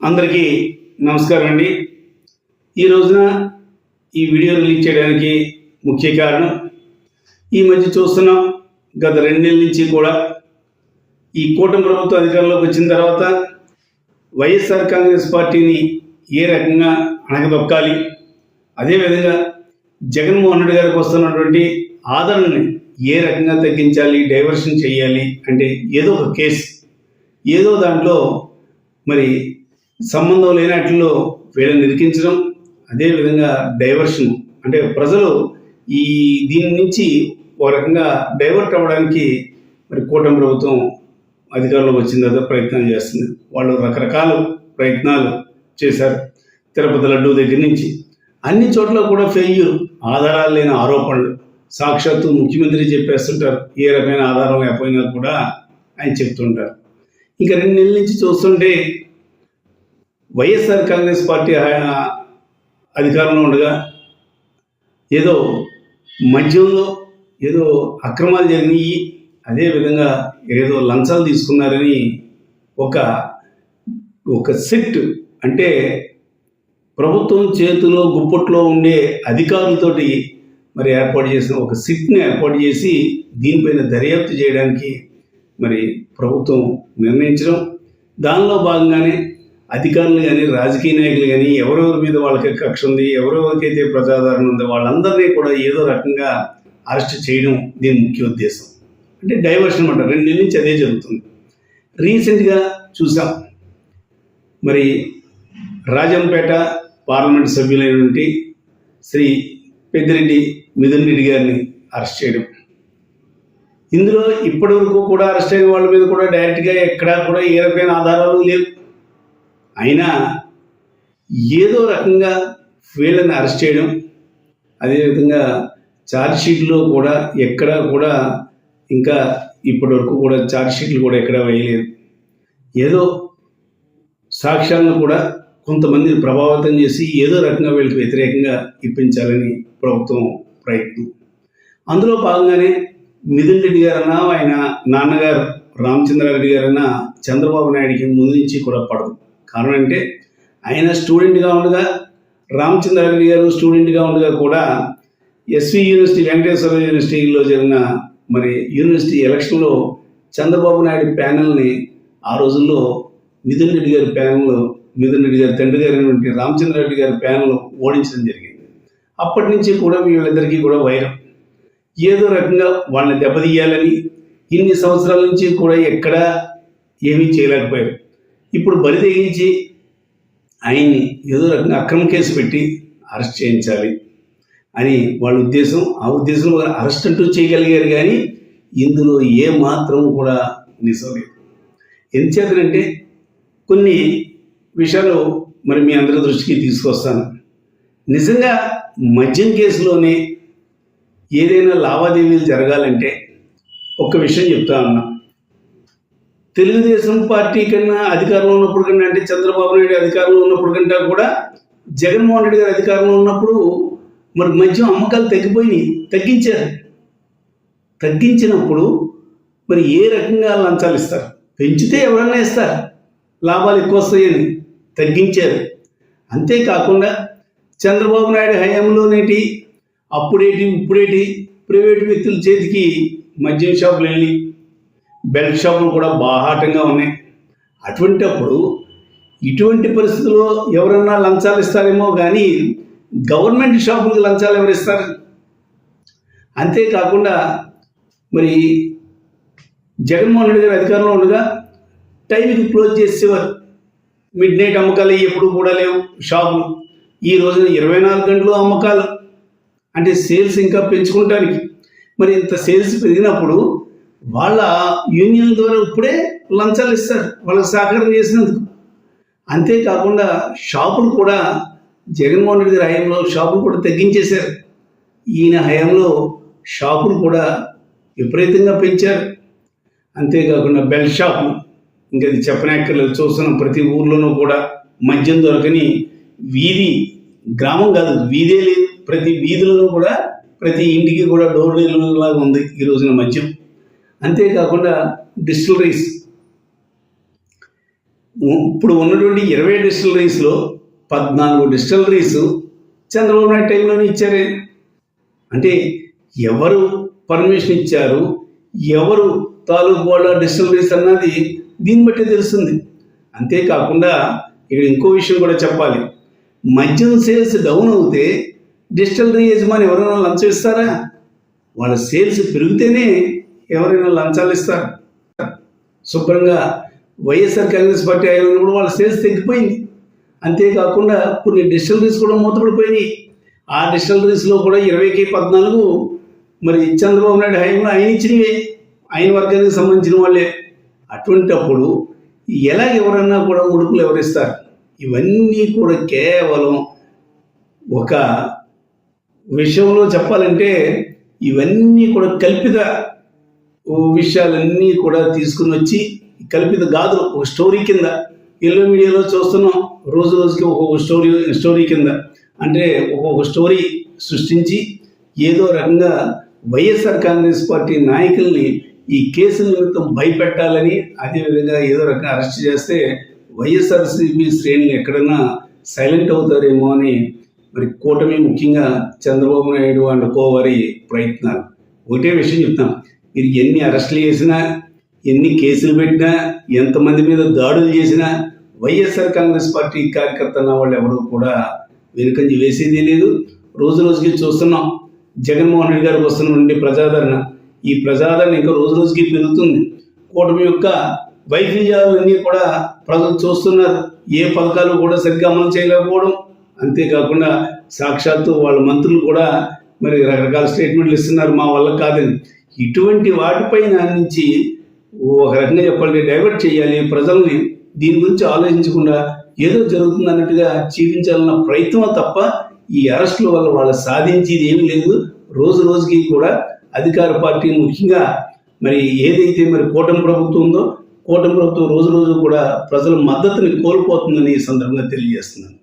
అందరికీ నమస్కారం అండి. ఈ రోజున ఈ వీడియో రిలీజ్ చేయడానికి ముఖ్య కారణం ఈ మధ్య చూస్తున్నాం గత రెండు నెలల నుంచి కూడా ఈ కూటమి ప్రభుత్వం అధికారంలోకి వచ్చిన తర్వాత వైఎస్ఆర్ కాంగ్రెస్ పార్టీని ఏ రకంగా అణగదొక్కాలి అదేవిధంగా జగన్మోహన్ రెడ్డి గారికి వస్తున్నటువంటి ఆదరణని ఏ రకంగా తగ్గించాలి డైవర్షన్ చేయాలి అంటే ఏదో ఒక కేసు ఏదో దాంట్లో మరి సంబంధం లేనట్లో వీళ్ళని నిరికించడం అదేవిధంగా డైవర్షన్ అంటే ప్రజలు ఈ దీని నుంచి ఒక రకంగా డైవర్ట్ అవ్వడానికి మరి కూటమి ప్రభుత్వం అధికారంలో వచ్చిన తర్వాత ప్రయత్నం చేస్తుంది. వాళ్ళు రకరకాల ప్రయత్నాలు చేశారు. తిరుపతి లడ్డు దగ్గర నుంచి. అన్ని చోట్ల కూడా ఫెయిల్యూర్ ఆధారాలు లేని ఆరోపణలు. సాక్షాత్తు ముఖ్యమంత్రి చెప్పేస్తుంటారు ఏ రకమైన ఆధారం లేకపోయినా కూడా ఆయన చెప్తుంటారు. ఇంకా రెండు నెలల నుంచి చూస్తుంటే వైఎస్ఆర్ కాంగ్రెస్ పార్టీ ఆయన అధికారంలో ఉండగా ఏదో మద్యంలో ఏదో అక్రమాలు జరిగినాయి. అదేవిధంగా ఏదో లంచాలు తీసుకున్నారని ఒక ఒక సెట్ అంటే ప్రభుత్వం చేతిలో గుప్పట్లో ఉండే అధికారులతోటి మరి ఏర్పాటు చేసిన ఒక సిట్ని ఏర్పాటు చేసి దీనిపైన దర్యాప్తు చేయడానికి మరి ప్రభుత్వం నిర్ణయించడం. దానిలో భాగంగానే అధికారులు కానీ రాజకీయ నాయకులు కానీ ఎవరెవరి మీద వాళ్ళకి కక్ష ఉంది ఎవరెవరికైతే ప్రజాదరణ ఉందో వాళ్ళందరినీ కూడా ఏదో రకంగా అరెస్ట్ చేయడం దీని ముఖ్య ఉద్దేశం. అంటే డైవర్షన్ అంటారు. రెండు నెలల నుంచి అదే జరుగుతుంది. రీసెంట్గా చూసాం. మరి రాజంపేట పార్లమెంట్ సభ్యులైనటువంటి శ్రీ పెద్దిరెడ్డి మిథున్ రెడ్డి గారిని అరెస్ట్ చేయడం. ఇందులో ఇప్పటి వరకు కూడా అరెస్ట్ అయిన వాళ్ళ మీద కూడా డైరెక్ట్గా ఎక్కడా కూడా ఏ రకమైన ఆధారాలు లేవు. అయినా ఏదో రకంగా వీళ్ళని అరెస్ట్ చేయడం అదేవిధంగా ఛార్జ్ షీట్లో కూడా ఎక్కడా కూడా ఇంకా ఇప్పటి వరకు కూడా ఛార్జ్ షీట్లు కూడా ఎక్కడా వేయలేదు. ఏదో సాక్ష్యాలను కూడా కొంతమందిని ప్రభావితం చేసి ఏదో రకంగా వీళ్ళకి వ్యతిరేకంగా ఇప్పించాలని ప్రభుత్వం ప్రయత్నం. అందులో భాగంగానే మిథున్ రెడ్డి గారన్నా ఆయన నాన్నగారు రామచంద్రారెడ్డి గారన్నా చంద్రబాబు నాయుడికి ముందు నుంచి కూడా పడదు. కారణం అంటే ఆయన స్టూడెంట్గా ఉండగా రామచంద్రారెడ్డి గారు స్టూడెంట్గా ఉండగా కూడా ఎస్వి యూనివర్సిటీ వెంకటేశ్వర యూనివర్సిటీలో జరిగిన మరి యూనివర్సిటీ ఎలక్షన్లో చంద్రబాబు నాయుడు ప్యానల్ని ఆ రోజుల్లో మిథున్ రెడ్డి గారి ప్యానల్ మిథున్ రెడ్డి గారి తండ్రి గారైనటువంటి రామచంద్రారెడ్డి గారి ప్యానల్ ఓడించడం జరిగింది. అప్పటి నుంచి కూడా వీళ్ళిద్దరికీ కూడా వైరం. ఏదో రకంగా వాళ్ళని దెబ్బతీయాలని ఇన్ని సంవత్సరాల నుంచి కూడా ఎక్కడా ఏమీ చేయలేకపోయారు. ఇప్పుడు బరి తెగించి ఆయన్ని ఏదో రకంగా అక్రమ కేసు పెట్టి అరెస్ట్ చేయించాలి అని వాళ్ళ ఉద్దేశం. ఆ ఉద్దేశంలో అరెస్ట్ అంటూ చేయగలిగారు కానీ ఇందులో ఏ మాత్రం కూడా నిజం లేదు. ఎంచేతనంటే కొన్ని విషయాలు మరి మీ అందరి దృష్టికి తీసుకొస్తాను. నిజంగా మద్యం కేసులోనే ఏదైనా లావాదేవీలు జరగాలంటే ఒక్క విషయం చెప్తా ఉన్నా. తెలుగుదేశం పార్టీ కన్నా అధికారంలో ఉన్నప్పుడు కన్నా అంటే చంద్రబాబు నాయుడు అధికారంలో ఉన్నప్పుడు కంటే కూడా జగన్మోహన్ రెడ్డి గారు అధికారంలో ఉన్నప్పుడు మరి మద్యం అమ్మకాలు తగ్గిపోయినాయి తగ్గించారు. తగ్గించినప్పుడు మరి ఏ రకంగా లంచాలు ఇస్తారు? పెంచితే ఎవరన్నా ఇస్తారు. లాభాలు ఎక్కువ వస్తాయని తగ్గించారు. అంతేకాకుండా చంద్రబాబు నాయుడు హయాంలోనేటి అప్పుడేటి ఇప్పుడేటి ప్రైవేటు వ్యక్తుల చేతికి మద్యం షాపులు వెళ్ళి బెల్ట్ షాపులు కూడా బాహాటంగా ఉన్నాయి. అటువంటి అప్పుడు ఇటువంటి పరిస్థితుల్లో ఎవరన్నా లంచాలు ఇస్తారేమో కానీ గవర్నమెంట్ షాపులకు లంచాలు ఎవరు ఇస్తారు? అంతేకాకుండా మరి జగన్మోహన్ రెడ్డి గారు అధికారంలో ఉండగా టైంకి క్లోజ్ చేసేవారు. మిడ్ నైట్ అమ్మకాలు ఎప్పుడు కూడా లేవు షాపులు. ఈ రోజున ఇరవై నాలుగు గంటలు అమ్మకాలు. అంటే సేల్స్ ఇంకా పెంచుకుంటానికి మరి ఇంత సేల్స్ పెరిగినప్పుడు వాళ్ళ యూనియన్ ద్వారా ఇప్పుడే లంచాలు ఇస్తారు. వాళ్ళకి సహకారం చేసినందుకు. అంతేకాకుండా షాపులు కూడా జగన్మోహన్ రెడ్డి హయాంలో షాపులు కూడా తగ్గించేశారు. ఈయన హయాంలో షాపులు కూడా విపరీతంగా పెంచారు. అంతేకాకుండా బెల్ షాపులు ఇంకా అది చెప్పనక్కర్లేదు చూస్తున్నాం ప్రతి ఊర్లోనూ కూడా మద్యం దొరకని వీధి గ్రామం కాదు వీధే లేదు. ప్రతి వీధిలోనూ కూడా ప్రతి ఇంటికి కూడా డోర్ డెలివరీ లాగా ఉంది ఈ రోజున మద్యం. అంతేకాకుండా డిస్టిలరీస్ ఇప్పుడు ఉన్నటువంటి ఇరవై డిస్టిలరీస్లో పద్నాలుగు డిస్టిలరీస్ చంద్రబాబు నాయుడు టైంలోనే ఇచ్చారే. అంటే ఎవరు పర్మిషన్ ఇచ్చారు? ఎవరు తాలూకు వాళ్ళ డిస్టిలరీస్ అన్నది దీన్ని బట్టి తెలుస్తుంది. అంతేకాకుండా ఇక్కడ ఇంకో విషయం కూడా చెప్పాలి. మద్యం సేల్స్ డౌన్ అవుతే డిస్టిలరీ యజమాని ఎవరైనా లంచం ఇస్తారా? వాళ్ళ సేల్స్ పెరిగితేనే ఎవరైనా లంచాలు ఇస్తారు? శుభ్రంగా వైఎస్ఆర్ కాంగ్రెస్ పార్టీ ఆయన కూడా వాళ్ళ సేల్స్ తగ్గిపోయింది అంతేకాకుండా కొన్ని డిస్టలరీస్ కూడా మూతపడిపోయినాయి. ఆ డిస్టలరీస్లో కూడా ఇరవైకి పద్నాలుగు మరి చంద్రబాబు నాయుడు హయాంలో ఆయన ఇచ్చినవే. ఆయన వర్గానికి సంబంధించిన వాళ్ళే. అటువంటప్పుడు ఎలా ఎవరన్నా కూడా ముడుపులు ఎవరిస్తారు? ఇవన్నీ కూడా కేవలం ఒక విషయంలో చెప్పాలంటే ఇవన్నీ కూడా కల్పిత విషయాలన్నీ కూడా తీసుకుని వచ్చి కల్పిత గాథలు ఒక స్టోరీ కింద. ఎల్లో మీడియాలో చూస్తున్నాం రోజు రోజుకి ఒక్కొక్క స్టోరీ స్టోరీ కింద. అంటే ఒక్కొక్క స్టోరీ సృష్టించి ఏదో రకంగా వైఎస్ఆర్ కాంగ్రెస్ పార్టీ నాయకుల్ని ఈ కేసు నిమిత్తం భయపెట్టాలని అదేవిధంగా ఏదో రకంగా అరెస్ట్ చేస్తే వైఎస్ఆర్సీపీ శ్రేణులు ఎక్కడన్నా సైలెంట్ అవుతారేమో అని మరి కూటమి ముఖ్యంగా చంద్రబాబు నాయుడు అండ్ కోవారి ప్రయత్నాలు. ఒకటే విషయం చెప్తాం మీరు ఎన్ని అరెస్టులు చేసినా ఎన్ని కేసులు పెట్టినా ఎంతమంది మీద దాడులు చేసినా వైఎస్ఆర్ కాంగ్రెస్ పార్టీ కార్యకర్త అన్న వాళ్ళు ఎవరు కూడా వెనుకంజి వేసేది లేదు. రోజు రోజుకి చూస్తున్నాం. జగన్మోహన్ రెడ్డి గారికి వస్తున్నటువంటి ప్రజాదరణ. ఈ ప్రజాదరణ ఇంకా రోజు రోజుకి పెరుగుతుంది. కూటమి యొక్క వైఫల్యాలన్నీ కూడా ప్రజలు చూస్తున్నారు. ఏ పథకాలు కూడా సరిగ్గా అమలు చేయలేకపోవడం. అంతేకాకుండా సాక్షాత్తు వాళ్ళ మంత్రులు కూడా మరి రకరకాల స్టేట్మెంట్లు ఇస్తున్నారు. మా వల్ల కాదని. ఇటువంటి వాటిపైన నుంచి ఒక రకంగా చెప్పాలంటే డైవర్ట్ చేయాలి ప్రజల్ని. దీని గురించి ఆలోచించకుండా ఏదో జరుగుతుంది అన్నట్టుగా చూపించాలన్న ప్రయత్నం తప్ప ఈ అరెస్టుల వల్ల వాళ్ళు సాధించేది ఏమీ లేదు. రోజు రోజుకి కూడా అధికార పార్టీ ముఖ్యంగా మరి ఏదైతే మరి కూటమి ప్రభుత్వం ఉందో కూటమి ప్రభుత్వం రోజు రోజు కూడా ప్రజల మద్దతుని కోల్పోతుందని ఈ సందర్భంగా తెలియజేస్తున్నాను.